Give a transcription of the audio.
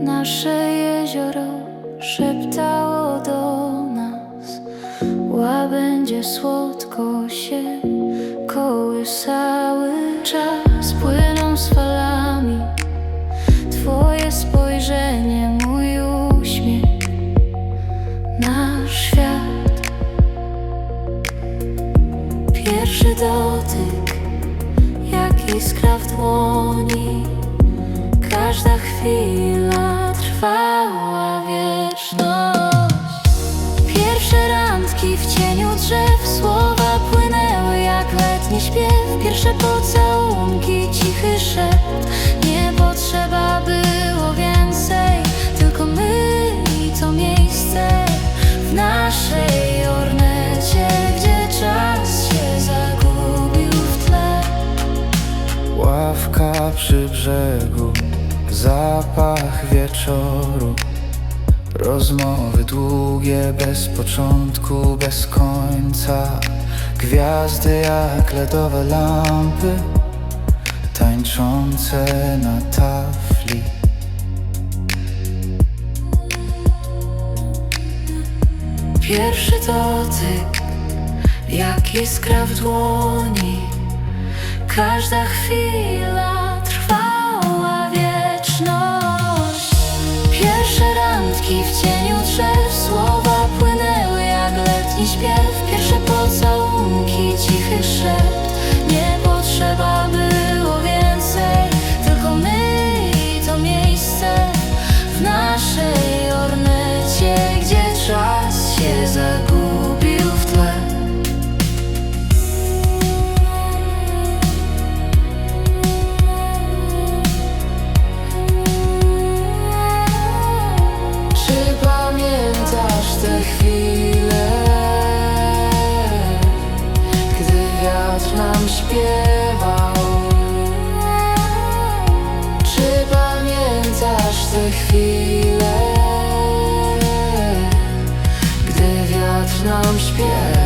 Nasze jezioro szeptało do nas. Łabędzie słodko się kołysały. Czas płyną z falami. Twoje spojrzenie, mój uśmiech. Nasz świat. Pierwszy dotyk drzew Słowa płynęły jak letni śpiew. Pierwsze pocałunki, cichy szept. Nie potrzeba było więcej Tylko my i to miejsce W naszej ornecie Gdzie czas się zagubił w tle. Ławka przy brzegu, zapach wieczoru Rozmowy długie, bez początku, bez końca. Gwiazdy jak ledowe lampy Tańczące na tafli. Pierwszy dotyk, jak iskra w dłoni. Każda chwila randki w cieniu drzew Słowa płynęły jak letni śpiew. Pierwsze pocałunki, cichy szept te chwile Gdy wiatr nam śpiewał. Czy pamiętasz te chwile Gdy wiatr nam śpiewał?